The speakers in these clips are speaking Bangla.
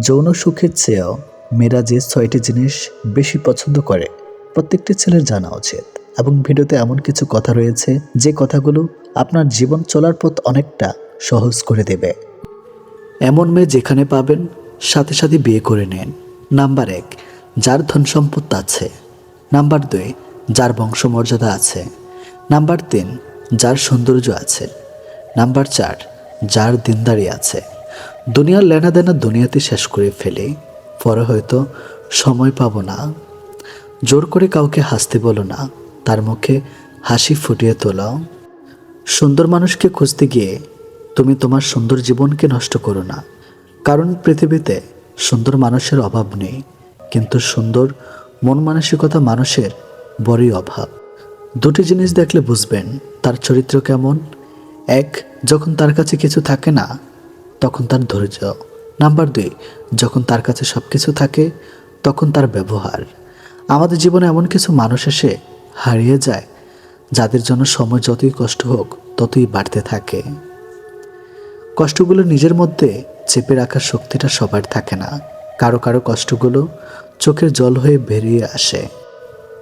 যৌন সুখের চেয়েও মেয়েরা যে ছয়টি জিনিস বেশি পছন্দ করে, প্রত্যেকটি ছেলের জানা উচিত। এবং ভিডিওতে এমন কিছু কথা রয়েছে, যে কথাগুলো আপনার জীবন চলার পথ অনেকটা সহজ করে দেবে। এমন মেয়ে যেখানে পাবেন, সাথে সাথে বিয়ে করে নেন। নাম্বার এক, যার ধন সম্পদ আছে। নাম্বার দুই, যার বংশমর্যাদা আছে। নাম্বার তিন, যার সৌন্দর্য আছে। নাম্বার চার, যার দিনদারি আছে। দুনিয়ার লেনাদেনা দুনিয়াতে শেষ করে ফেলে, পরে হয়তো সময় পাবো না। জোর করে কাউকে হাসতে বলো না, তার মুখে হাসি ফুটিয়ে তোলো। সুন্দর মানুষকে খুঁজতে গিয়ে তুমি তোমার সুন্দর জীবনকে নষ্ট করো না, কারণ পৃথিবীতে সুন্দর মানুষের অভাব নেই, কিন্তু সুন্দর মন মানসিকতা মানুষের বড়ই অভাব। দুটি জিনিস দেখলে বুঝবেন, তার চরিত্র কেমন। এক, যখন তার কাছে কিছু থাকে না তখন তার ধৈর্য। নাম্বার দুই, যখন তার কাছে সব কিছু থাকে, তখন তার ব্যবহার। আমাদের জীবনে এমন কিছু মানুষ এসে হারিয়ে যায়, যাদের জন্য সময় যতই কষ্ট হোক, ততই বাড়তে থাকে। কষ্টগুলো নিজের মধ্যে চেপে রাখার শক্তিটা সবার থাকে না। কারও কারও কষ্টগুলো চোখের জল হয়ে বেরিয়ে আসে।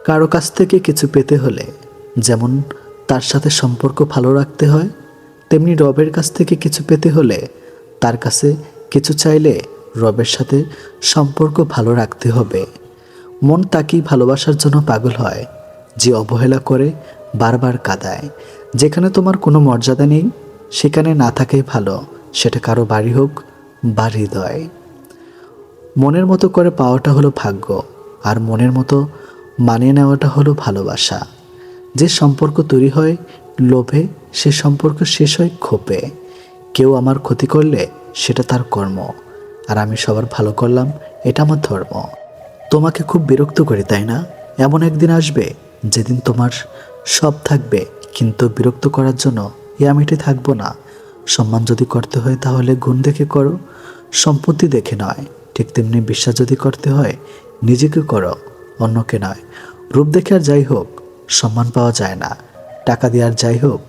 কারও কাছ থেকে কিছু পেতে হলে, যেমন তার সাথে সম্পর্ক ভালো রাখতে হয়, তেমনি রবের কাছ থেকে কিছু পেতে হলে তার কাছে কিছু চাইলে রবের সাথে সম্পর্ক ভালো রাখতে হবে। মন তাকেই ভালোবাসার জন্য পাগল হয়, যে অবহেলা করে বারবার কাদায়। যেখানে তোমার কোনো মর্যাদা নেই, সেখানে না থাকাই ভালো, সেটা কারও বাড়ি হোক বা হৃদয়। মনের মতো করে পাওয়াটা হলো ভাগ্য, আর মনের মতো মানিয়ে নেওয়াটা হলো ভালোবাসা। যে সম্পর্ক তৈরি হয় লোভে, সে সম্পর্ক শেষ হয় ক্ষোভে। কেউ আমার ক্ষতি করলে সেটা তার কর্ম, আর আমি সবার ভালো করলাম, এটা আমার ধর্ম। তোমাকে খুব বিরক্ত করি, তাই না? এমন একদিন আসবে যেদিন তোমার সব থাকবে, কিন্তু বিরক্ত করার জন্য এ আমিটি থাকব না। সম্মান যদি করতে হয়, তাহলে গুণ দেখে করো। সম্পত্তি দেখে নয়, ঠিক তেমনি বিশ্বাস যদি করতে হয়, নিজেকে করো, অন্যকে নয়। রূপ দেখে আর যাই হোক, সম্মান পাওয়া যায় না। টাকা দিয়ে আর যাই হোক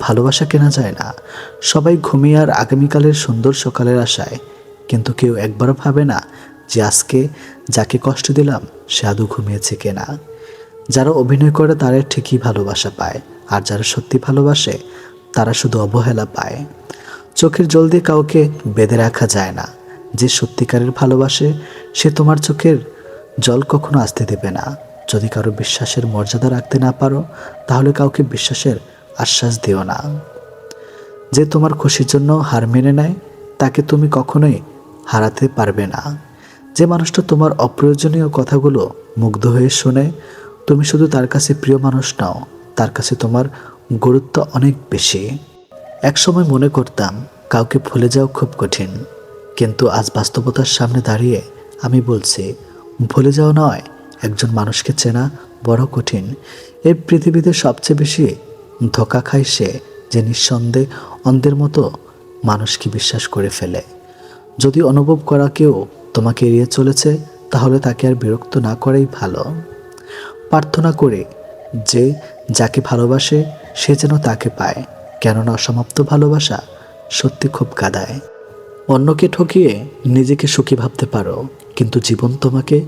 ভালোবাসা কেনা যায় না। সবাই ঘুমিয়ে আর আগামীকালের সুন্দর সকালের আশায়। কিন্তু কেউ একবারও ভাবে না যে আজকে যাকে কষ্ট দিলাম, সে আদৌ ঘুমিয়েছে কেনা। যারা অভিনয় করে তারা ঠিকই ভালোবাসা পায়, আর যারা সত্যি ভালোবাসে, তারা শুধু অবহেলা পায়। চোখের জল দিয়ে কাউকে বেঁধে রাখা যায় না। যে সত্যিকারের ভালোবাসে, সে তোমার চোখের জল কখনো আসতে দেবে না। যদি কারও বিশ্বাসের মর্যাদা রাখতে না পারো, তাহলে কাউকে বিশ্বাসের আশ্বাস দিও না। যে তোমার খুশির জন্য হার মেনে নেয়, তাকে তুমি কখনোই হারাতে পারবে না। যে মানুষটা তোমার অপ্রয়োজনীয় কথাগুলো মুগ্ধ হয়ে শোনে, তুমি শুধু তার কাছে প্রিয় মানুষ নাও, তার কাছে তোমার গুরুত্ব অনেক বেশি। একসময় মনে করতাম, কাউকে ভুলে যাওয়া খুব কঠিন। কিন্তু আজ বাস্তবতার সামনে দাঁড়িয়ে আমি বলছি, ভুলে যাওয়া নয়, একজন মানুষকে চেনা বড় কঠিন। এই পৃথিবীতে সবচেয়ে বেশি ধোকা খায় সে যে নিঃসন্দেহে অন্ধের মতো মানুষকে বিশ্বাস করে ফেলে। যদি অনুভব করা কেউ তোমাকে এড়িয়ে চলেছে, তাহলে তাকে আর বিরক্ত না করাই ভালো। প্রার্থনা করে যে যাকে ভালোবাসে, সে যেন তাকে পায়, কেননা অসমাপ্ত ভালোবাসা সত্যি খুব কাদায়। অন্যকে ঠকিয়ে নিজেকে সুখী ভাবতে পারো, কিন্তু জীবন তোমাকে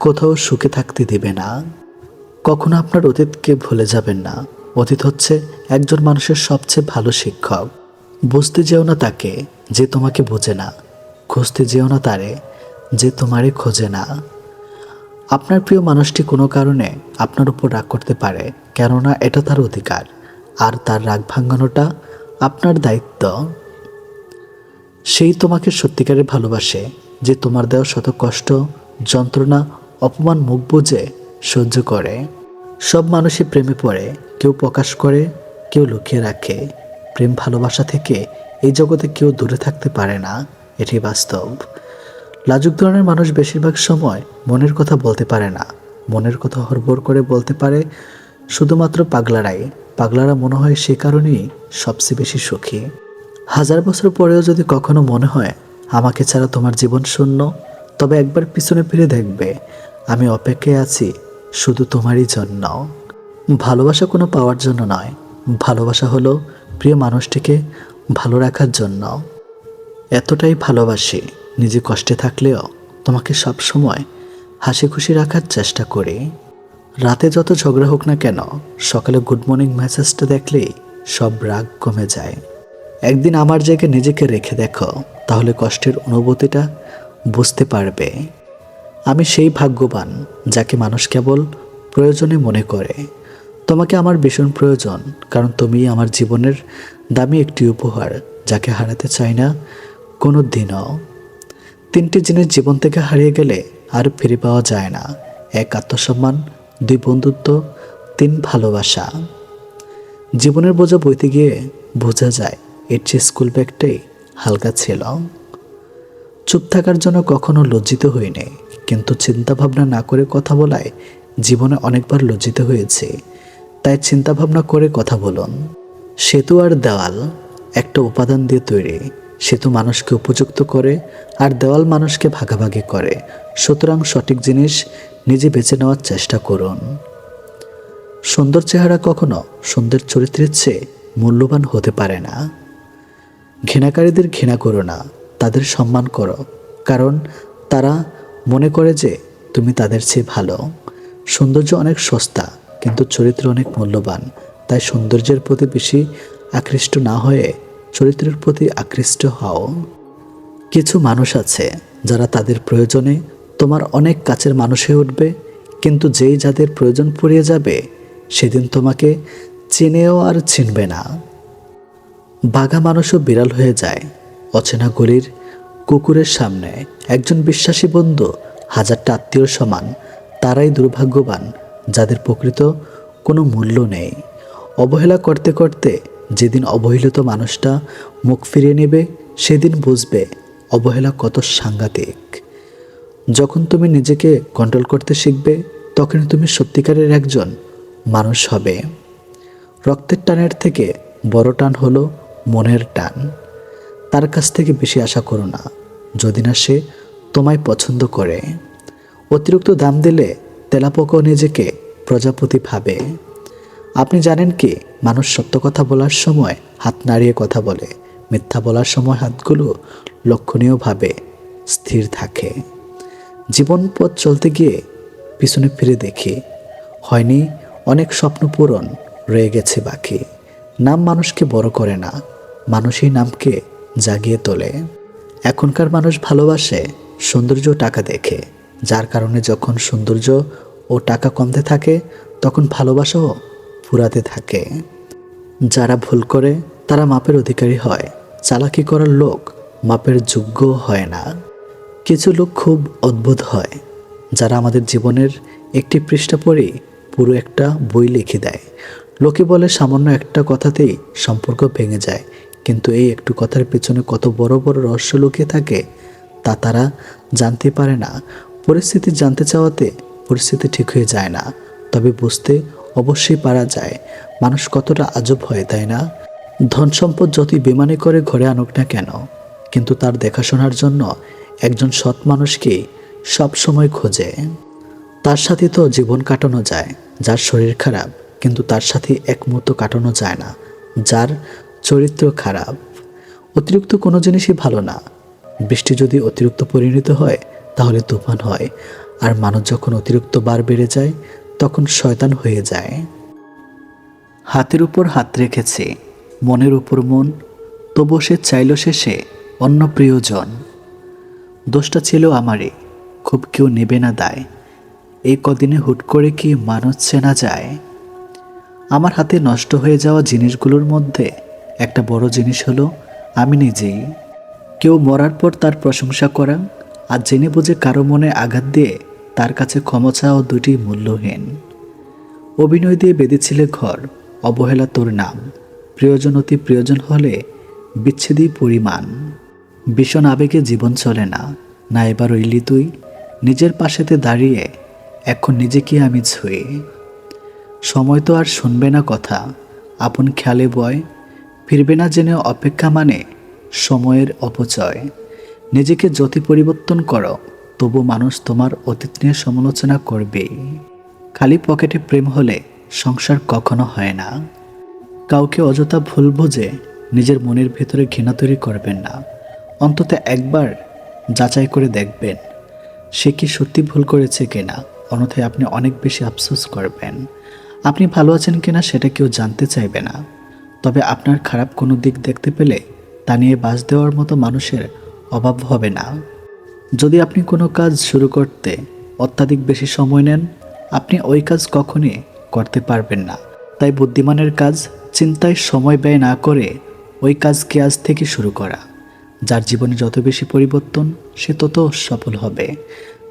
কোথাও সুখে থাকতে দেবে না। কখনো আপনার অতীতকে ভুলে যাবেন না। অতীত হচ্ছে একজন মানুষের সবচেয়ে ভালো শিক্ষক। বুঝতে যেও না তাকে যে তোমাকে বোঝে না। খুঁজতে যেও না তারে যে তোমারে খোঁজে না। আপনার প্রিয় মানুষটি কোনো কারণে আপনার উপর রাগ করতে পারে, কেননা এটা তার অধিকার। আর তার রাগ ভাঙানোটা আপনার দায়িত্ব। সেই তোমাকে সত্যিকারে ভালোবাসে, যে তোমার দেওয়া শত কষ্ট, যন্ত্রণা, অপমান, মুখ বুঝে সহ্য করে। সব মানুষই প্রেমে পড়ে, কেউ প্রকাশ করে, কেউ লুকিয়ে রাখে। প্রেম ভালোবাসা থেকে এই জগতে কেউ দূরে থাকতে পারে না এটি বাস্তব। লাজুক ধরনের মানুষ বেশিরভাগ সময় মনের কথা বলতে পারে না। মনের কথা হরবর করে বলতে পারে, শুধুমাত্র পাগলারাই। পাগলারা মনে হয় সে কারণেই সবচেয়ে বেশি সুখী। হাজার বছর পরেও যদি কখনো মনে হয়, আমাকে ছাড়া তোমার জীবন শূন্য তবে একবার পিছনে ফিরে দেখবে, আমি অপেক্ষায় আছি শুধু তোমারই জন্য ভালোবাসা কোনো পাওয়ার জন্য নয়, ভালোবাসা হলো প্রিয় মানুষটিকে ভালো রাখার জন্য এতটাই ভালোবাসি, নিজে কষ্টে থাকলেও তোমাকে সব সময় হাসি খুশি রাখার চেষ্টা করি। রাতে যত ঝগড়া হোক না কেন, সকালে গুড মর্নিং মেসেজটা দেখলেই সব রাগ কমে যায়। একদিন আমার জায়গায় নিজেকে রেখে দেখো, তাহলে কষ্টের অনুভূতিটা বুঝতে পারবে। আমি সেই ভাগ্যবান যাকে মানুষ কেবল প্রয়োজনে মনে করে। তোমাকে আমার ভীষণ প্রয়োজন, কারণ তুমি আমার জীবনের দামি একটি উপহার যাকে হারাতে চাই না কোনো দিনও তিনটি জিনিস জীবন থেকে হারিয়ে গেলে আর ফিরে পাওয়া যায় না। এক আত্মসম্মান, দুই বন্ধুত্ব, তিন ভালোবাসা। জীবনের বোঝা বইতে গিয়ে বোঝা যায়, এর চেয়ে স্কুল ব্যাগটাই হালকা ছিল। চুপ থাকার জন্য কখনো লজ্জিত হইনি কিন্তু চিন্তা ভাবনা না করে কথা বলায় জীবনে অনেকবার লজ্জিত হয়েছে। তাই চিন্তা ভাবনা করে কথা বলুন। সেতু আর দেওয়াল, একটা উপাদান দিয়ে তৈরি। সেতু মানুষকে উপযুক্ত করে আর দেওয়াল মানুষকে ভাগাভাগি করে। সুতরাং সঠিক জিনিস নিজে বেছে নেওয়ার চেষ্টা করুন। সুন্দর চেহারা কখনো সুন্দর চরিত্রের চেয়ে মূল্যবান হতে পারে না। ঘৃণাকারীদের ঘৃণা করো না, তাদের সম্মান করো। কারণ তারা মনে করে যে তুমি তাদের চেয়ে ভালো। সৌন্দর্য অনেক সস্তা, কিন্তু চরিত্র অনেক মূল্যবান। তাই সৌন্দর্যের প্রতি বেশি আকৃষ্ট না হয়ে চরিত্রের প্রতি আকৃষ্ট হও। কিছু মানুষ আছে যারা তাদের প্রয়োজনে তোমার অনেক কাছের মানুষ হয়ে উঠবে, কিন্তু যেই যাদের প্রয়োজন পড়িয়ে যাবে, সেদিন তোমাকে চিনেও আর চিনবে না। বাঘা মানুষও বিড়াল হয়ে যায়, অচেনা গলির কুকুরের সামনে একজন বিশ্বাসী বন্ধু, হাজারটা আত্মীয় সমান, তারাই দুর্ভাগ্যবান, যাদের প্রকৃত কোনো মূল্য নেই। অবহেলা করতে করতে যেদিন অবহেলিত মানুষটা মুখ ফিরিয়ে নেবে, সেদিন বুঝবে অবহেলা কত সাংঘাতিক। যখন তুমি নিজেকে কন্ট্রোল করতে শিখবে তখন তুমি সত্যিকারের একজন মানুষ হবে। রক্তের টানের থেকে বড় টান হলো মনের টান। তার কাছ থেকে বেশি আশা করো না। যদি না সে তোমায় পছন্দ করে। অতিরিক্ত দাম দিলে তেলাপোকাও নিজেকে প্রজাপতি ভাবে। আপনি জানেন কি, মানুষ সত্য কথা বলার সময় হাত নাড়িয়ে কথা বলে। মিথ্যা বলার সময় হাতগুলো লক্ষণীয়ভাবে স্থির থাকে। জীবন পথ চলতে গিয়ে পিছনে ফিরে দেখি, হয়নি অনেক স্বপ্ন পূরণ রয়ে গেছে বাকি। নাম মানুষকে বড় করে না, মানুষই নামকে জাগিয়ে তোলে। এখনকার মানুষ ভালোবাসে সৌন্দর্য টাকা দেখে। যার কারণে যখন সৌন্দর্য ও টাকা কমতে থাকে, তখন ভালোবাসাও ফুরাতে থাকে। যারা ভুল করে, তারা মাপের অধিকারী হয়। চালাকি করার লোক মাপের যোগ্য হয় না। কিছু লোক খুব অদ্ভুত হয়, যারা আমাদের জীবনের একটি পৃষ্ঠা পড়েই পুরো একটা বই লিখে দেয়। লোকে বলে সামান্য একটা কথাতেই সম্পর্ক ভেঙে যায়। কিন্তু এই একটু কথার পেছনে কত বড় বড় রহস্য লুকিয়ে থাকে, তা তারা জানতে পারে না। পরিস্থিতি জানতে চাওয়াতে পরিস্থিতি ঠিক হয়ে যায় না, তবে বুঝতে অবশ্যই পারা যায়, মানুষ কতটা আজব হয়, তাই না? ধন সম্পদ যতই বেমানে করে ঘরে আনুক না কেন, কিন্তু তার দেখাশোনার জন্য একজন সৎ মানুষকে সব সময় খোঁজে। তার সাথে তো জীবন কাটানো যায়, যার শরীর খারাপ, কিন্তু তার সাথে এক মুহূর্ত কাটানো যায় না, যার চরিত্র খারাপ, অতিরিক্ত কোনো জিনিসই ভালো না। বৃষ্টি যদি অতিরিক্ত পরিণত হয়, তাহলে তুফান হয়। আর মানুষ যখন অতিরিক্ত বার বেড়ে যায়, তখন শয়তান হয়ে যায়। হাতের উপর হাত রেখেছে, মনের উপর মন তবু সে চাইল শেষে অন্য প্রিয়জন। দোষটা ছিল আমারে খুব কেউ নেবে না দায়। এই কদিনে হুট করে কি মানুষ চেনা যায়? আমার হাতে নষ্ট হয়ে যাওয়া জিনিসগুলোর মধ্যে একটা বড় জিনিস হলো, আমি নিজেই। কেউ মরার পর তার প্রশংসা করা আর জেনে বুঝে কারও মনে আঘাত দিয়ে তার কাছে ক্ষমা চাওয়া দুটি মূল্যহীন। অভিনয় দিয়ে বেঁধেছিলে ঘর, অবহেলা তোর নাম। প্রিয়জন অতি প্রিয়জন হলে বিচ্ছেদই পরিমাণ। ভীষণ আবেগে জীবন চলে না না এবার রইলি তুই, নিজের পাশেতে দাঁড়িয়ে এখন নিজেকে আমি ছুঁয়ে সময় তো আর শুনবে না কথা, আপন খেয়ালে বয় ফিরবে না জেনে অপেক্ষা মানে সময়ের অপচয়। নিজেকে যতি পরিবর্তন করো, তবু মানুষ তোমার অতীত নিয়ে সমালোচনা করবেই। খালি পকেটে প্রেম হলে সংসার কখনো হয় না। কাউকে অযথা ভুল বুঝে নিজের মনের ভেতরে ঘৃণা তৈরি করবেন না। অন্তত একবার যাচাই করে দেখবেন, সে কি সত্যি ভুল করেছে কিনা, অন্যথায় আপনি অনেক বেশি আফসোস করবেন। আপনি ভালো আছেন কিনা সেটা কেউ জানতে চাইবে না। তবে আপনার খারাপ কোনো দিক দেখতে পেলে তা নিয়ে বাস দেওয়ার মতো মানুষের অভাব হবে না। যদি আপনি কোনো কাজ শুরু করতে অত্যাধিক বেশি সময় নেন, আপনি ওই কাজ কখনই করতে পারবেন না। তাই বুদ্ধিমানের কাজ চিন্তায় সময় ব্যয় না করে ওই কাজকে আজ থেকে শুরু করা। যার জীবনে যত বেশি পরিবর্তন, সে তত সফল হবে।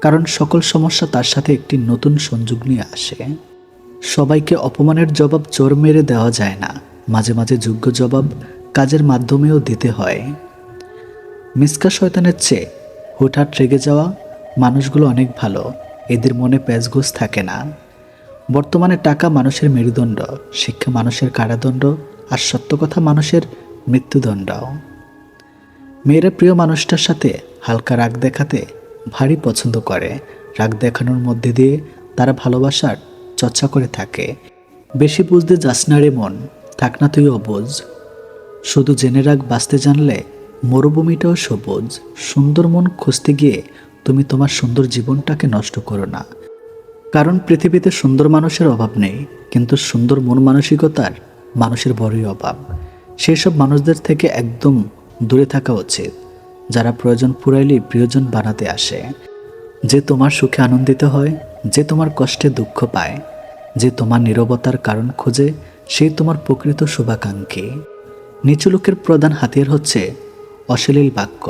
কারণ সকল সমস্যা তার সাথে একটি নতুন সংযোগ নিয়ে আসে। সবাইকে অপমানের জবাব চোর মেরে দেওয়া যায় না। মাঝে মাঝে যোগ্য জবাব কাজের মাধ্যমেও দিতে হয়। মিসকা শয়তানের চেয়ে হুটহাট রেগে যাওয়া মানুষগুলো অনেক ভালো। এদের মনে প্যাচগোস থাকে না। বর্তমানে টাকা মানুষের মেরুদণ্ড, শিক্ষা মানুষের কারাদণ্ড, আর সত্য কথা মানুষের মৃত্যুদণ্ড। মেয়েরা প্রিয় মানুষটার সাথে হালকা রাগ দেখাতে ভারী পছন্দ করে। রাগ দেখানোর মধ্যে দিয়ে তারা ভালোবাসার চর্চা করে থাকে। বেশি বুঝতে যাস না রে মন। থাক না তুই অবুঝ। শুধু জেনে রাখ, বাঁচতে জানলে মরুভূমিটাও সবুজ। সুন্দর মন খুঁজতে গিয়ে তুমি তোমার সুন্দর জীবনটাকে নষ্ট করো না। কারণ পৃথিবীতে সুন্দর মানুষের অভাব নেই, কিন্তু সুন্দর মন মানসিকতার মানুষের বড়ই অভাব। সেই সব মানুষদের থেকে একদম দূরে থাকা উচিত, যারা প্রয়োজন পুরাইলেই প্রিয়জন বানাতে আসে। যে তোমার সুখে আনন্দিত হয়, যে তোমার কষ্টে দুঃখ পায়, যে তোমার নীরবতার কারণ খোঁজে সেই তোমার প্রকৃত শুভাকাঙ্ক্ষী। নিচু লোকের প্রধান হাতিয়ার হচ্ছে অশ্লীল বাক্য।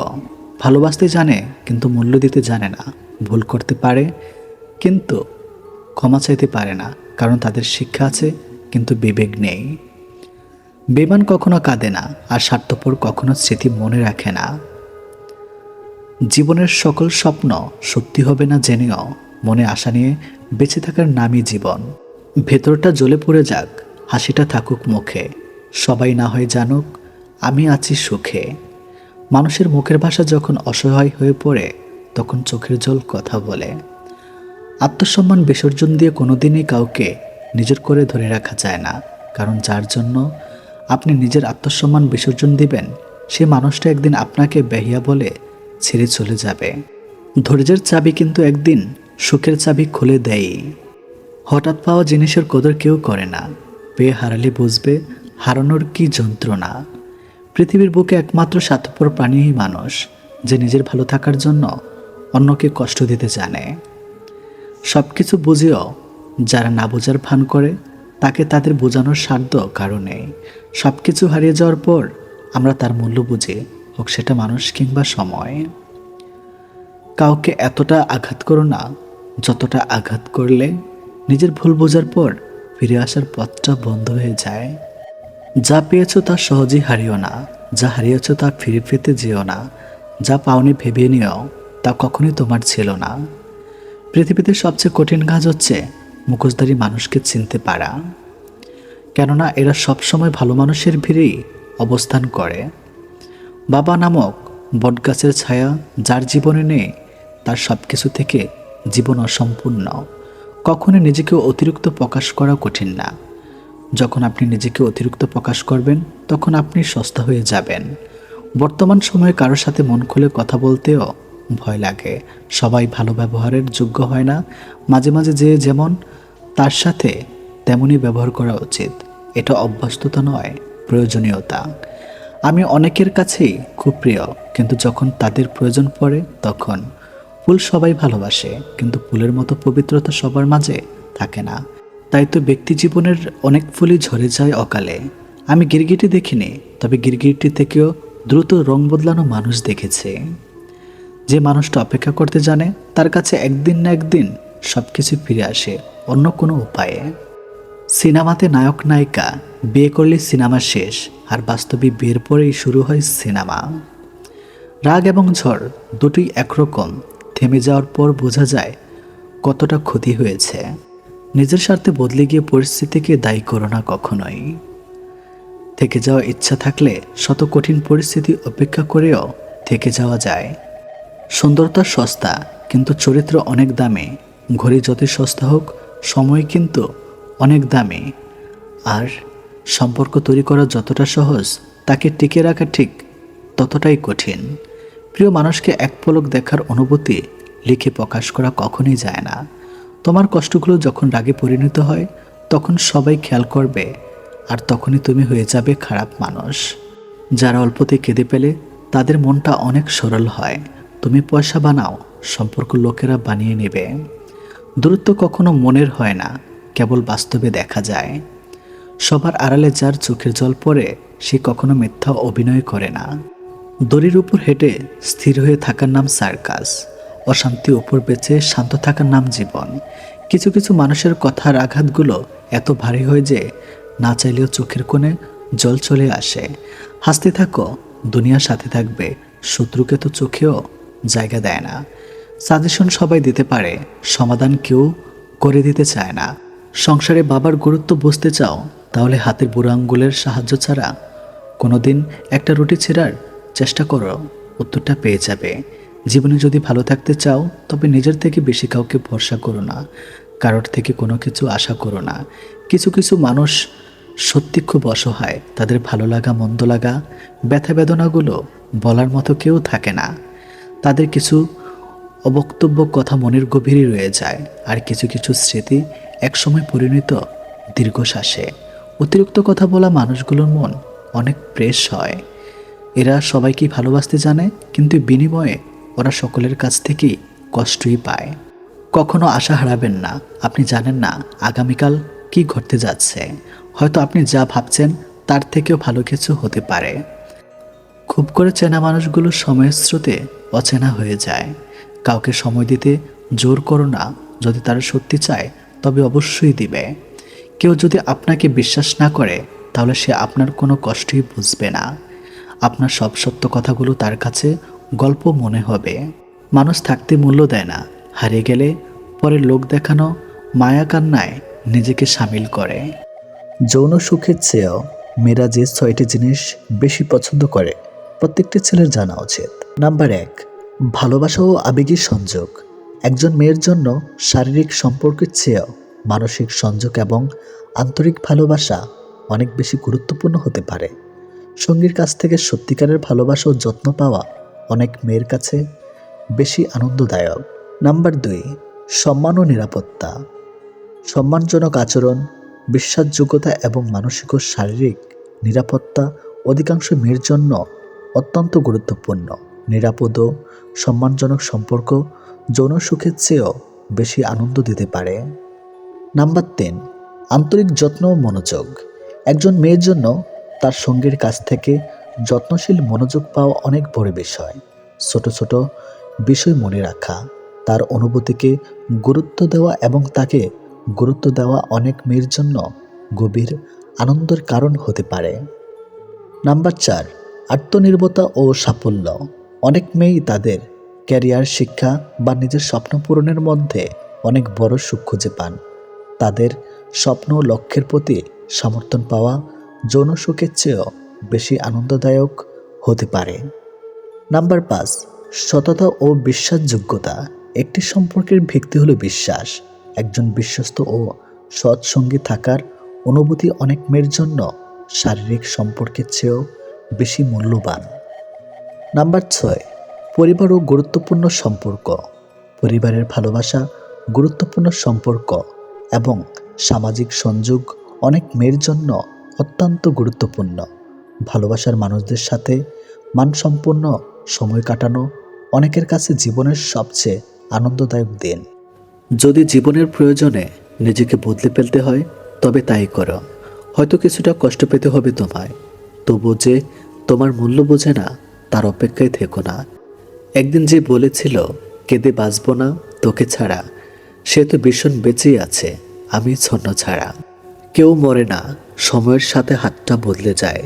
ভালোবাসতে জানে, কিন্তু মূল্য দিতে জানে না। ভুল করতে পারে, কিন্তু ক্ষমা চাইতে পারে না, কারণ তাদের শিক্ষা আছে, কিন্তু বিবেক নেই। বেমান কখনো কাঁদে না, আর স্বার্থপর কখনো স্মৃতি মনে রাখে না। জীবনের সকল স্বপ্ন সত্যি হবে না জেনেও মনে আশা নিয়ে বেঁচে থাকার নামই জীবন। ভেতরটা জ্বলে পড়ে যাক হাসিটা থাকুক মুখে। সবাই না হয় জানুক, আমি আছি সুখে। মানুষের মুখের ভাষা যখন অসহায় হয়ে পড়ে, তখন চোখের জল কথা বলে। আত্মসম্মান বিসর্জন দিয়ে কোনোদিনই কাউকে নিজের করে ধরে রাখা যায় না। কারণ যার জন্য আপনি নিজের আত্মসম্মান বিসর্জন দিবেন, সে মানুষটা একদিন আপনাকে বেহিয়া বলে ছেড়ে চলে যাবে। ধৈর্যের চাবি কিন্তু একদিন সুখের চাবি খুলে দেয় হঠাৎ পাওয়া জিনিসের কদর কেউ করে না। পেয়ে হারালে বুঝবে হারানোর কি যন্ত্রণা। পৃথিবীর বুকে একমাত্র স্বার্থপর প্রাণীই মানুষ, যে নিজের ভালো থাকার জন্য অন্যকে কষ্ট দিতে জানে। সব কিছু বুঝেও যারা না বোঝার ভান করে, তাকে তাদের বোঝানোর সাধ্য কারণে সব কিছু হারিয়ে যাওয়ার পর আমরা তার মূল্য বুঝি হোক সেটা মানুষ কিংবা সময়। কাউকে এতটা আঘাত করো না, যতটা আঘাত করলে নিজের ভুল বোঝার পর ফিরে আসার পথটা বন্ধ হয়ে যায়। যা পেয়েছ তা সহজেই হারিও না, যা হারিয়েছ তা ফিরে পেতে যেও না, যা পাওনি ভেবে নিও, তা কখনোই তোমার ছিল না। পৃথিবীতে সবচেয়ে কঠিন কাজ হচ্ছে মুখোশধারী মানুষকে চিনতে পারা। কেননা এরা সবসময় ভালো মানুষের ভিড়েই অবস্থান করে। বাবা নামক বটগাছের ছায়া যার জীবনে নেই, তার সব কিছু থেকে জীবন অসম্পূর্ণ। কখনো নিজেকে অতিরিক্ত প্রকাশ করা কঠিন না। যখন আপনি নিজেকে অতিরিক্ত প্রকাশ করবেন, তখন আপনি সস্তা হয়ে যাবেন। বর্তমান সময়ে কারোর সাথে মন খুলে কথা বলতেও ভয় লাগে। সবাই ভালো ব্যবহারের যোগ্য হয় না। মাঝে মাঝে যে যেমন, তার সাথে তেমনই ব্যবহার করা উচিত। এটা অভ্যস্ততা নয়, প্রয়োজনীয়তা। আমি অনেকের কাছেই খুব প্রিয়, কিন্তু যখন তাদের প্রয়োজন পড়ে, তখন ফুল সবাই ভালোবাসে, কিন্তু ফুলের মতো পবিত্রতা সবার মাঝে থাকে না। তাই তো ব্যক্তি জীবনের অনেক ফুলই ঝরে যায় অকালে। আমি গিরগিটি দেখিনি, তবে গিরগিটি থেকেও দ্রুত রং বদলানো মানুষ দেখেছে। যে মানুষটা অপেক্ষা করতে জানে, তার কাছে একদিন না একদিন সব কিছু ফিরে আসে অন্য কোনো উপায়ে। সিনেমাতে নায়ক নায়িকা, বিয়ে করলে সিনেমা শেষ, আর বাস্তবে বিয়ের পরেই শুরু হয় সিনেমা। রাগ এবং ঝড় দুটোই একরকম থেমে যাওয়ার পর বোঝা যায় কতটা ক্ষতি হয়েছে। নিজের স্বার্থে বদলে গিয়ে পরিস্থিতিকে দায়ী করো না কখনোই। থেকে যাওয়া ইচ্ছা থাকলে শত কঠিন পরিস্থিতি অপেক্ষা করেও থেকে যাওয়া যায়। সুন্দরতা সস্তা, কিন্তু চরিত্র অনেক দামি। ঘড়ি যতই সস্তা হোক, সময় কিন্তু অনেক দামি। আর সম্পর্ক তৈরি করা যতটা সহজ, তাকে টিকে রাখা ঠিক ততটাই কঠিন। প্রিয় মানুষকে এক পলক দেখার অনুভূতি লিখে প্রকাশ করা কখনই যায় না। তোমার কষ্টগুলো যখন রাগে পরিণত হয়, তখন সবাই খেয়াল করবে, আর তখনই তুমি হয়ে যাবে খারাপ মানুষ। যারা অল্পতে কেঁদে পেলে তাদের মনটা অনেক সরল হয়। তুমি পয়সা বানাও, সম্পর্ক লোকেরা বানিয়ে নেবে। দূরত্ব কখনো মনের হয় না, কেবল বাস্তবে দেখা যায়। সবার আড়ালে যার চোখের জল পড়ে, সে কখনো মিথ্যা অভিনয় করে না। দড়ির উপর হেঁটে স্থির হয়ে থাকার নাম সার্কাস। অশান্তি উপর বেঁচে শান্ত থাকার নাম জীবন। কিছু কিছু মানুষের কথার আঘাতগুলো এত ভারী হয় যে, না চাইলেও চোখের কোণে জল চলে আসে। হাসতে থাকো, দুনিয়ার সাথে থাকবে, শত্রুকে তো চোখেও জায়গা দেয় না। সাজেশন সবাই দিতে পারে, সমাধান কেউ করে দিতে চায় না। সংসারে বাবার গুরুত্ব বুঝতে চাও, তাহলে হাতের বুড়ো আঙ্গুলের সাহায্য ছাড়া কোনোদিন একটা রুটি ছেঁড়ার চেষ্টা করো, উত্তরটা পেয়ে যাবে। জীবনে যদি ভালো থাকতে চাও, তবে নিজের থেকে বেশি কাউকে ভরসা করো না। কারোর থেকে কোনো কিছু আশা করো না। কিছু কিছু মানুষ সত্যি খুব অসহায়। তাদের ভালো লাগা, মন্দ লাগা, ব্যথা বেদনাগুলো বলার মতো কেউ থাকে না। তাদের কিছু অবক্তব্য কথা মনের গভীরে রয়ে যায়। আর কিছু কিছু স্মৃতি একসময় পরিণত দীর্ঘশ্বাসে। অতিরিক্ত কথা বলা মানুষগুলোর মন অনেক প্রেস হয়। এরা সবাইকে ভালোবাসতে জানে, কিন্তু বিনিময়ে ওরা সকলের কাছ থেকেই কষ্টই পায়। কখনো আশা হারাবেন না। আপনি জানেন না আগামীকাল কি ঘটতে যাচ্ছে। হয়তো আপনি যা ভাবছেন তার থেকেও ভালো কিছু হতে পারে। খুব করে চেনা মানুষগুলো সময়ের স্রোতে অচেনা হয়ে যায়। কাউকে সময় দিতে জোর করো না। যদি তারা সত্যি চায়, তবে অবশ্যই দিবে। কেউ যদি আপনাকে বিশ্বাস না করে, তাহলে সে আপনার কোনো কষ্টই বুঝবে না। আপনার সব সত্য কথাগুলো তার কাছে গল্প মনে হবে। মানুষ থাকতে মূল্য দেয় না। হারিয়ে গেলে পরে লোক দেখানো মায়া কান্নায় নিজেকে সামিল করে। যৌন সুখের চেয়েও মেয়েরা যে ছয়টি জিনিস বেশি পছন্দ করে, প্রত্যেকটি ছেলের জানা উচিত। নাম্বার এক, ভালোবাসা ও আবেগের সংযোগ। একজন মেয়ের জন্য শারীরিক সম্পর্কের চেয়েও মানসিক সংযোগ এবং আন্তরিক ভালোবাসা অনেক বেশি গুরুত্বপূর্ণ হতে পারে। সঙ্গীর কাছ থেকে সত্যিকারের ভালোবাসা ও যত্ন পাওয়া অনেক মেয়ের কাছে বেশি আনন্দদায়ক। নাম্বার দুই, সম্মান ও নিরাপত্তা। সম্মানজনক আচরণ, বিশ্বাসযোগ্যতা এবং মানসিক ও শারীরিক নিরাপত্তা অধিকাংশ মেয়ের জন্য অত্যন্ত গুরুত্বপূর্ণ। নিরাপদ ও সম্মানজনক সম্পর্ক যৌন সুখের চেয়েও বেশি আনন্দ দিতে পারে। নাম্বার তিন, আন্তরিক যত্ন ও মনোযোগ। একজন মেয়ের জন্য তার সঙ্গীর কাছ থেকে যত্নশীল মনোযোগ পাওয়া অনেক বড় বিষয়। ছোট ছোট বিষয় মনে রাখা, তার অনুভূতিকে গুরুত্ব দেওয়া এবং তাকে গুরুত্ব দেওয়া অনেক মেয়ের জন্য গভীর আনন্দের কারণ হতে পারে। নাম্বার চার, আত্মনির্ভরতা ও সাফল্য। অনেক মেয়েই তাদের ক্যারিয়ার, শিক্ষা বা নিজের স্বপ্ন পূরণের মধ্যে অনেক বড় সুখ খুঁজে পান। তাদের স্বপ্ন লক্ষ্যের প্রতি সমর্থন পাওয়া যৌন সুখের চেয়েও বেশি আনন্দদায়ক হতে পারে। নাম্বার পাঁচ, সততা ও বিশ্বাসযোগ্যতা। একটি সম্পর্কের ভিত্তি হলো বিশ্বাস। একজন বিশ্বস্ত ও সৎসঙ্গী থাকার অনুভূতি অনেক মেয়ের জন্য শারীরিক সম্পর্কের চেয়েও বেশি মূল্যবান। নাম্বার ছয়, পরিবার ও গুরুত্বপূর্ণ সম্পর্ক। পরিবারের ভালোবাসা, গুরুত্বপূর্ণ সম্পর্ক এবং সামাজিক সংযোগ অনেক মেয়ের জন্য অত্যন্ত গুরুত্বপূর্ণ। ভালোবাসার মানুষদের সাথে মানসম্পন্ন সময় কাটানো অনেকের কাছে জীবনের সবচেয়ে আনন্দদায়ক দিন। যদি জীবনের প্রয়োজনে নিজেকে বদলে ফেলতে হয়, তবে তাই করো। হয়তো কিছুটা কষ্ট পেতে হবে তোমায়। তবু যে তোমার মূল্য বোঝে না, তার অপেক্ষায় থেকো না। একদিন যে বলেছিল, কেঁদে বাঁচব না তোকে ছাড়া, সে তো ভীষণ বেঁচেই আছে আমি ছন্ন ছাড়া। কেউ মরে না সময়ের সাথে হাতটা বদলে যায়।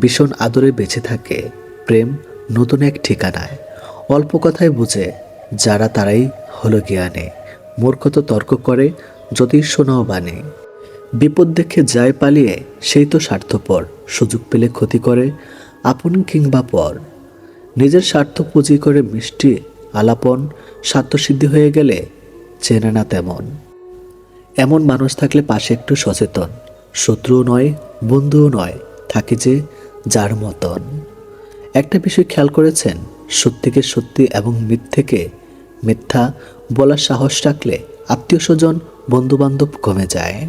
ভীষণ আদরে বেঁচে থাকে। প্রেম নতুন এক ঠিকানায়। অল্প কথায় বুঝে, যারা তারাই হলো জ্ঞানে। মূর্খত তর্ক করে, যদি শোনাও বানে বিপদ দেখে যায় পালিয়ে, সেই তো স্বার্থপর। সুযোগ পেলে ক্ষতি করে, আপন কিংবা পর। নিজের স্বার্থ পুঁজি করে মিষ্টি, আলাপন, স্বার্থসিদ্ধি হয়ে গেলে চেনে না তেমন। এমন মানুষ থাকলে পাশে একটু সচেতন। শত্রুও নয়, বন্ধুও নয়, থাকে যে যার মতন। একটা বিষয় খেয়াল করেছেন, সত্যিকে সত্যি এবং মিথ্যেকে মিথ্যা বলার সাহস রাখলে আত্মীয় স্বজন, বন্ধুবান্ধব কমে যায়।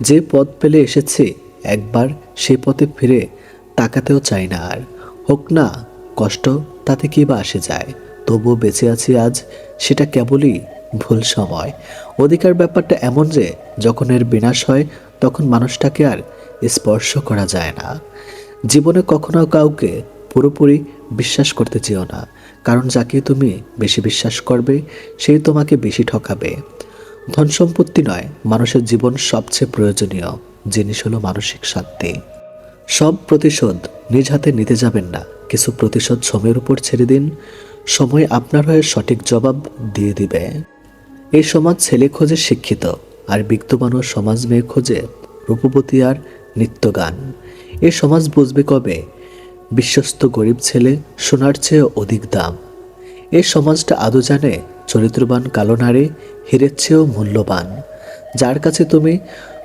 যে পথ পেলে এসেছি, একবার সেই পথে ফিরে তাকাতেও চাই না আর। হোক না, কষ্ট তাতে কি বা আসে যায়, তবুও বেঁচে আছি আজ, সেটা কেবলই ভুল সময়। অধিকার ব্যাপারটা এমন যে, যখন এর বিনাশ হয় তখন মানুষটাকে আর স্পর্শ করা যায় না। জীবনে কখনো কাউকে পুরোপুরি বিশ্বাস করতে চেও না, কারণ যাকে তুমি বেশি বিশ্বাস করবে সেই তোমাকে বেশি ঠকাবে। ধন সম্পত্তি নয়, মানুষের জীবন সবচেয়ে প্রয়োজনীয়। জিনিস হলো মানসিক শান্তি। সব প্রতিশোধ নিজ হাতে নিতে যাবেন না। কিছু প্রতিশোধ সময়ের উপর ছেড়ে দিন। সময় আপনার হয়ে সঠিক জবাব দিয়ে দিবে। এই সমাজ ছেলে খোঁজে শিক্ষিত। আর বিত্ত মানুষ সমাজ মেয়ে খোঁজে রূপবতী আর নিত্যগান। এ সমাজ বুঝবে কবে? বিশ্বস্ত গরিব ছেলে সোনার চেয়ে অধিক দাম। এই সমাজটা আদৌ জানে চরিত্রবান কালো নারী হীরের চেয়েও মূল্যবান। যার কাছে তুমি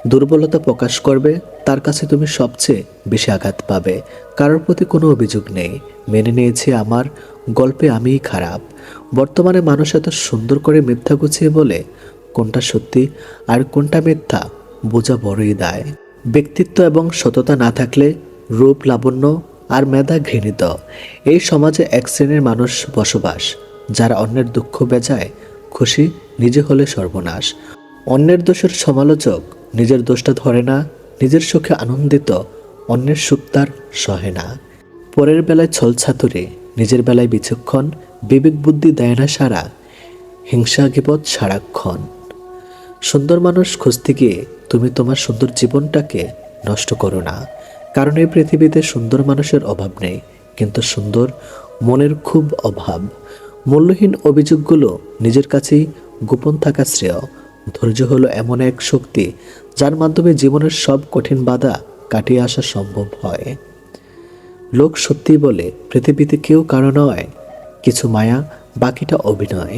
দুর্বলতা প্রকাশ করবে, তার কাছে তুমি সবচেয়ে বেশি আঘাত পাবে। কারোর প্রতি কোনো অভিযোগ নেই। মেনে নিয়েছে আমার গল্পে আমিই খারাপ। বর্তমানে মানুষ এত সুন্দর করে মিথ্যা গুছিয়ে বলে কোনটা সত্যি আর কোনটা মিথ্যা, বোঝা বড়ই দায়। ব্যক্তিত্ব এবং সততা না থাকলে রূপ লাবণ্য আর মেধা ঘৃণিত। এই সমাজে এক শ্রেণির মানুষ বসবাস, যারা অন্যের দুঃখ বেজায় খুশি নিজে হলে সর্বনাশ। অন্যের দোষের সমালোচক নিজের দোষটা ধরে না, নিজের সুখে আনন্দিত অন্যের সুখ তার সহে না। পরের বেলায় ছলছাতুরে নিজের বেলায় বিচক্ষণ, বিবেক বুদ্ধি দেয় না সারা, হিংসা গিবত সারাক্ষণ। সুন্দর মানুষ খুঁজতে গিয়ে তুমি তোমার সুন্দর জীবনটাকে নষ্ট করো না। কারণ এই পৃথিবীতে সুন্দর মানুষের অভাব নেই, কিন্তু সুন্দর মনের খুব অভাব। মূল্যহীন অভিযোগগুলো নিজের কাছেই গোপন থাকা শ্রেয়। ধৈর্য হলো এমন এক শক্তি যার মাধ্যমে জীবনের সব কঠিন বাধা কাটিয়ে আসা সম্ভব হয়। লোক সত্যি বলে, পৃথিবীতে কেউ কারও নয়, কিছু মায়া, বাকিটা অভিনয়।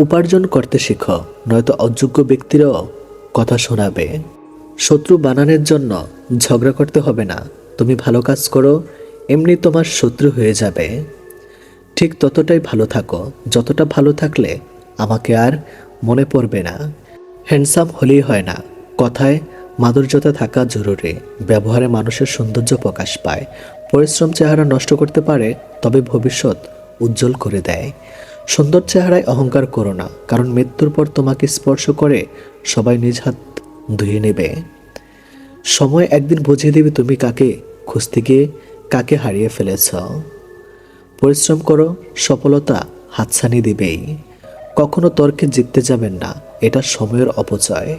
উপার্জন করতে শেখো, নয়তো অযোগ্য ব্যক্তিরাও কথা শোনাবে। শত্রু বানানোর জন্য ঝগড়া করতে হবে না। তুমি ভালো কাজ করো, এমনি তোমার শত্রু হয়ে যাবে। ঠিক ততটাই ভালো থাকো, যতটা ভালো থাকলে আমাকে আর মনে পড়বে না। হ্যান্ডসাম হলেই হয় না। কথায় মাধুর্যতা থাকা জরুরি। ব্যবহারে মানুষের সৌন্দর্য প্রকাশ পায়। পরিশ্রম চেহারা নষ্ট করতে পারে, তবে ভবিষ্যৎ উজ্জ্বল করে দেয়। সুন্দর চেহারায় অহংকার করো না, কারণ মৃত্যুর পর তোমাকে স্পর্শ করে সবাই নিজ হাত ধুয়ে নেবে। সময় একদিন বুঝিয়ে দেবে তুমি কাকে খুঁজতে গিয়ে কাকে হারিয়ে ফেলেছ। পরিশ্রম করো, সফলতা হাতছানি দেবেই। কখনো তর্কে জিততে যাবেন না, এটা সময়ের অপচয়।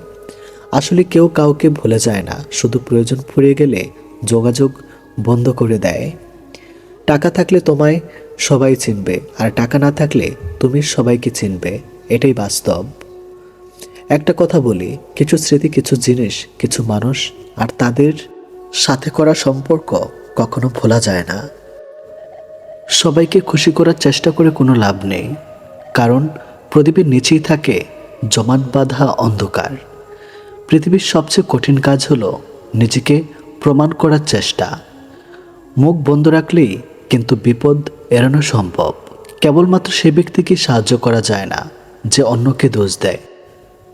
আসলে কেউ কাউকে ভুলে যায় না, শুধু প্রয়োজন ফুরিয়ে গেলে যোগাযোগ বন্ধ করে দেয়। টাকা থাকলে তোমায় সবাই চিনবে। আর টাকা না থাকলে তুমি সবাইকে চিনবে। এটাই বাস্তব। একটা কথা বলি, কিছু স্মৃতি, কিছু জিনিস, কিছু মানুষ আর তাদের সাথে করা সম্পর্ক কখনো ভোলা যায় না। সবাইকে খুশি করার চেষ্টা করে কোনো লাভ নেই। কারণ প্রদীপের নিচেই থাকে জমাট বাঁধা অন্ধকার। পৃথিবীর সবচেয়ে কঠিন কাজ হলো নিজেকে প্রমাণ করার চেষ্টা। মুখ বন্ধ রাখলেই কিন্তু বিপদ এড়ানো সম্ভব। কেবলমাত্র সে ব্যক্তিকে সাহায্য করা যায় না, যে অন্যকে দোষ দেয়।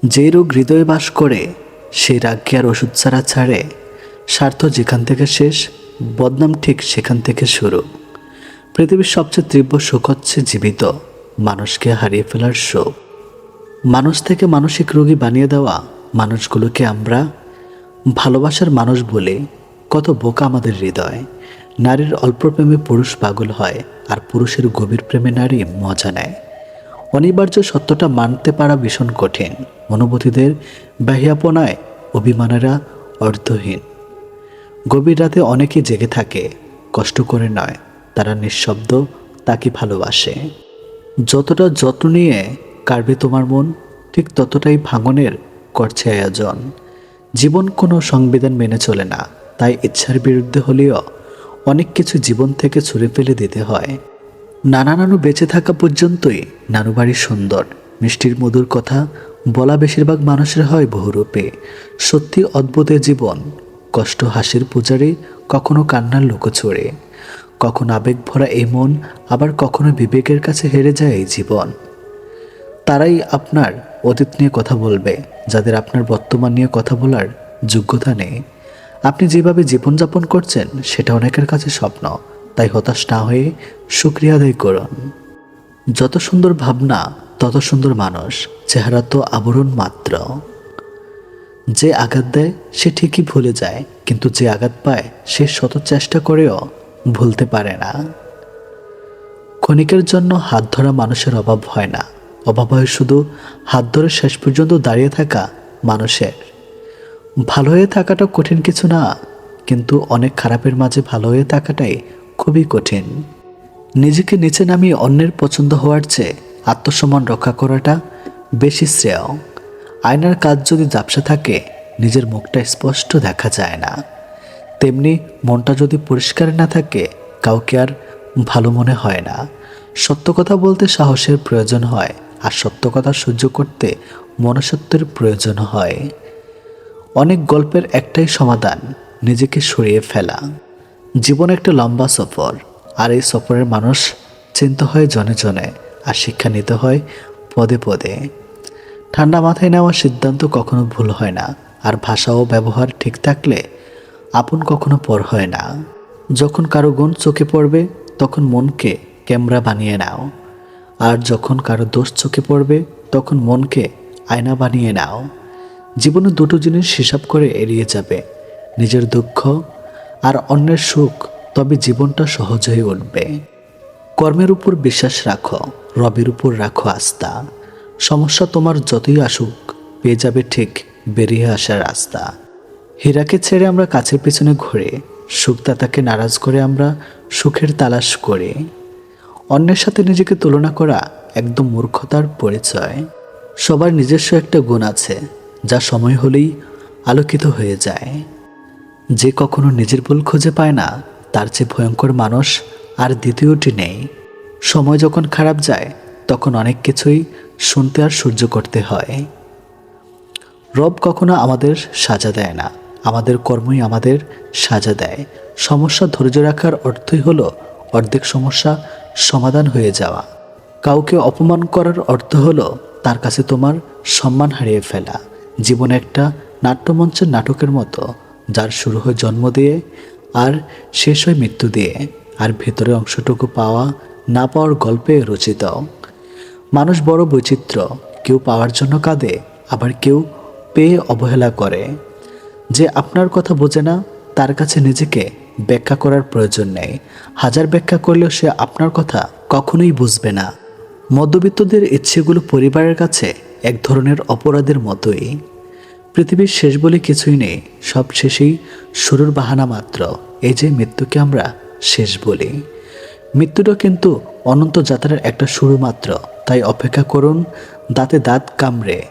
যে রোগ হৃদয়ে বাস করে সেই রাগকে আর ওষুধ ছাড়া ছাড়ে। স্বার্থ যেখান থেকে শেষ, বদনাম ঠিক সেখান থেকে শুরু। পৃথিবীর সবচেয়ে তীব্র সুখ হচ্ছে জীবিত, মানুষকে হারিয়ে ফেলার শোক। মানুষ থেকে মানসিক রোগী বানিয়ে দেওয়া মানুষগুলোকে আমরা ভালোবাসার মানুষ বলে কত বোকা আমাদের হৃদয়। নারীর অল্প প্রেমে পুরুষ পাগল হয় আর পুরুষের গভীর প্রেমে নারী মজা নেয়। অনিবার্য সত্যটা মানতে পারা ভীষণ কঠিন। অনুভূতিদের বাহিয়াপনায় অভিমানেরা অর্থহীন গভীর রাতে অনেকে জেগে থাকে, কষ্ট করে নয়, তারা নিঃশব্দ, তাকে ভালোবাসে। যতটা যত্ন নিয়ে কাড়বে তোমার মন, ঠিক ততটাই ভাঙনের করছে আয়োজন। জীবন কোনো সংবিধান মেনে চলে না। তাই ইচ্ছার বিরুদ্ধে হলেও অনেক কিছু জীবন থেকে ছুঁড়ে ফেলে দিতে হয়। নানা নানু বেঁচে থাকা পর্যন্তই নানু বাড়ি সুন্দর। মিষ্টির মধুর কথা বলা বেশিরভাগ মানুষের হয় বহুরূপে। সত্যি অদ্ভুত এ জীবন। কষ্ট হাসির পূজারে কখনো কান্নার লোকচড়ে কখনো আবেগ ভরা এই মন, আবার কখনো বিবেকের কাছে হেরে যায় এই জীবন। তারাই আপনার অতীত নিয়ে কথা বলবে, যাদের আপনার বর্তমান নিয়ে কথা বলার যোগ্যতা নেই। আপনি যেভাবে জীবনযাপন করছেন, সেটা অনেকের কাছে স্বপ্ন। তাই হতাশ না হয়ে সুক্রিয়া আদায় করুন। যত সুন্দর ভাবনা, তত সুন্দর মানুষ। চেহারা তো আবরণ মাত্র। যে আঘাত দেয়, সে ঠিকই ভুলে যায়। কিন্তু যে আঘাত পায়, সে শত চেষ্টা করেও ভুলতে পারে না। ক্ষণিকের জন্য হাত ধরা মানুষের অভাব হয় না। অভাব হয় শুধু হাত ধরে শেষ পর্যন্ত দাঁড়িয়ে থাকা মানুষের। ভালো হয়ে থাকাটা কঠিন কিছু না, কিন্তু অনেক খারাপের মাঝে ভালো হয়ে থাকাটাই খুবই কঠিন। নিজেকে নিচে নামিয়ে অন্যের পছন্দ হওয়ার চেয়ে আত্মসম্মান রক্ষা করাটা বেশি শ্রেয়। আয়নার কাজ যদি ঝাপসা থাকে, নিজের মুখটা স্পষ্ট দেখা যায় না। তেমনি মনটা যদি পরিষ্কার না থাকে, কাউকে আর ভালো মনে হয় না। সত্য কথা বলতে সাহসের প্রয়োজন হয়, আর সত্য কথা সহ্য করতে মনসত্বের প্রয়োজন হয়। অনেক গল্পের একটাই সমাধান, নিজেকে সরিয়ে ফেলা। জীবন একটা লম্বা সফর, আর এই সফরের মানুষ চিন্তা হয় জনে জনে, আর শিক্ষা নিতে হয় পদে পদে। ঠান্ডা মাথায় নেওয়া সিদ্ধান্ত কখনো ভুল হয় না, আর ভাষা ও ব্যবহার ঠিক থাকলে আপন কখনো পর হয় না। যখন কারও গুণ চোখে পড়বে, তখন মনকে ক্যামেরা বানিয়ে নাও। আর যখন কারও দোষ চোখে পড়বে, তখন মনকে আয়না বানিয়ে নাও। জীবনে দুটো জিনিস হিসাব করে এড়িয়ে যাবে, নিজের দুঃখ আর অন্যের সুখ, তবে জীবনটা সহজ হয়ে উঠবে। কর্মের উপর বিশ্বাস রাখো, রবের উপর রাখো আস্থা। সমস্যা তোমার যতই আসুক, পেয়ে যাবে ঠিক বেরিয়ে আসার রাস্তা। হীরাকে ছেড়ে আমরা কাছের পেছনে ঘুরে, সুখদাতাকে নারাজ করে আমরা সুখের তালাশ করি। অন্যের সাথে নিজেকে তুলনা করা একদম মূর্খতার পরিচয়। সবার নিজস্ব একটা গুণ আছে যা সময় হলেই আলোকিত হয়ে যায়। যে কখনো নিজের ভুল খুঁজে পায় না, তার চেয়ে ভয়ঙ্কর মানুষ আর দ্বিতীয়টি নেই। সময় যখন খারাপ যায়, তখন অনেক কিছুই শুনতে আর সহ্য করতে হয়। রব কখনো আমাদের সাজা দেয় না, আমাদের কর্মই আমাদের সাজা দেয়। সমস্যা ধৈর্য রাখার অর্থই হলো অর্ধেক সমস্যা সমাধান হয়ে যাওয়া। কাউকে অপমান করার অর্থ হলো তার কাছে তোমার সম্মান হারিয়ে ফেলা। জীবন একটা নাট্যমঞ্চের নাটকের মতো, যার শুরু হয় জন্ম দিয়ে আর শেষ হয় মৃত্যু দিয়ে, আর ভেতরে অংশটুকু পাওয়া না পাওয়ার গল্পে রচিত। মানুষ বড় বৈচিত্র্য, কেউ পাওয়ার জন্য কাঁদে, আবার কেউ পেয়ে অবহেলা করে। যে আপনার কথা বোঝে না, তার কাছে নিজেকে ব্যাখ্যা করার প্রয়োজন নেই। হাজার ব্যাখ্যা করলেও সে আপনার কথা কখনোই বুঝবে না। মধ্যবিত্তদের ইচ্ছেগুলো পরিবারের কাছে এক ধরনের অপরাধের মতোই। পৃথিবীর শেষ বলে কিছুই নেই, সব শেষেই শুরুর বাহানা মাত্র। এই যে মৃত্যুকে আমরা শেষ বলি। মৃত্যুটা কিন্তু অনন্ত যাত্রার একটা শুরু মাত্র। তাই অপেক্ষা করুন, দাঁতে দাঁত কামড়ে।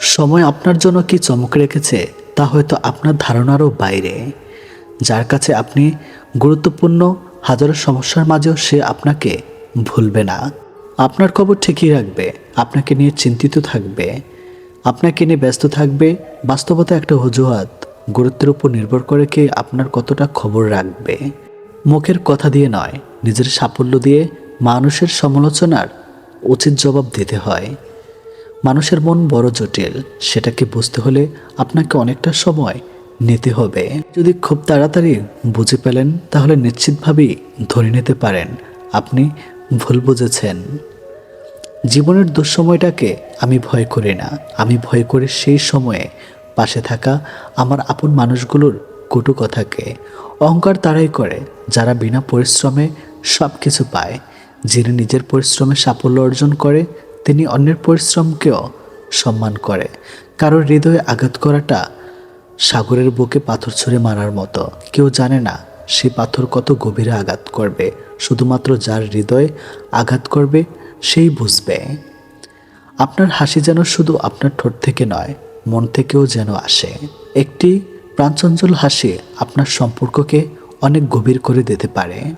সময় আপনার জন্য কি চমক রেখেছে, তা হয়তো আপনার ধারণারও বাইরে। যার কাছে আপনি গুরুত্বপূর্ণ হাজারো সমস্যার মাঝেও সে আপনাকে ভুলবে না। আপনার খবর ঠিকই রাখবে, আপনাকে নিয়ে চিন্তিত থাকবে। আপনাকে নিয়ে ব্যস্ত থাকবে বাস্তবতা একটা অজুহাত। গুরুত্বের উপর নির্ভর করে কে আপনার কতটা খবর রাখবে। মুখের কথা দিয়ে নয়, নিজের সাফল্য দিয়ে মানুষের সমালোচনার উচিত জবাব দিতে হয়। মানুষের মন বড় জটিল, সেটাকে বুঝতে হলে আপনাকে অনেকটা সময় নিতে হবে। যদি খুব তাড়াতাড়ি বুঝে পেলেন, তাহলে নিশ্চিতভাবেই ধরে নিতে পারেন, আপনি ভুল বুঝেছেন। জীবনের দুঃসময়টাকে আমি ভয় করি না। আমি ভয় করি সেই সময়ে পাশে থাকা আমার আপন মানুষগুলোর কটু কথাকে। অহংকার তারাই করে, যারা বিনা পরিশ্রমে সব কিছু পায়। যিনি নিজের পরিশ্রমে সাফল্য অর্জন করে, তিনি অন্যের পরিশ্রমকেও সম্মান করে। কারোর হৃদয়ে আঘাত করাটা সাগরের বুকে পাথর ছুঁড়ে মারার মতো। কেউ জানে না সে পাথর কত গভীরে আঘাত করবে। শুধুমাত্র যার হৃদয়ে আঘাত করবে সেই বুঝবে। আপনার হাসি যেন শুধু আপনার ঠোঁট থেকে নয়, মন থেকেও যেন আসে। একটি প্রাঞ্চঞ্চল হাসি আপনার সম্পর্ককে অনেক গভীর করে দিতে পারে।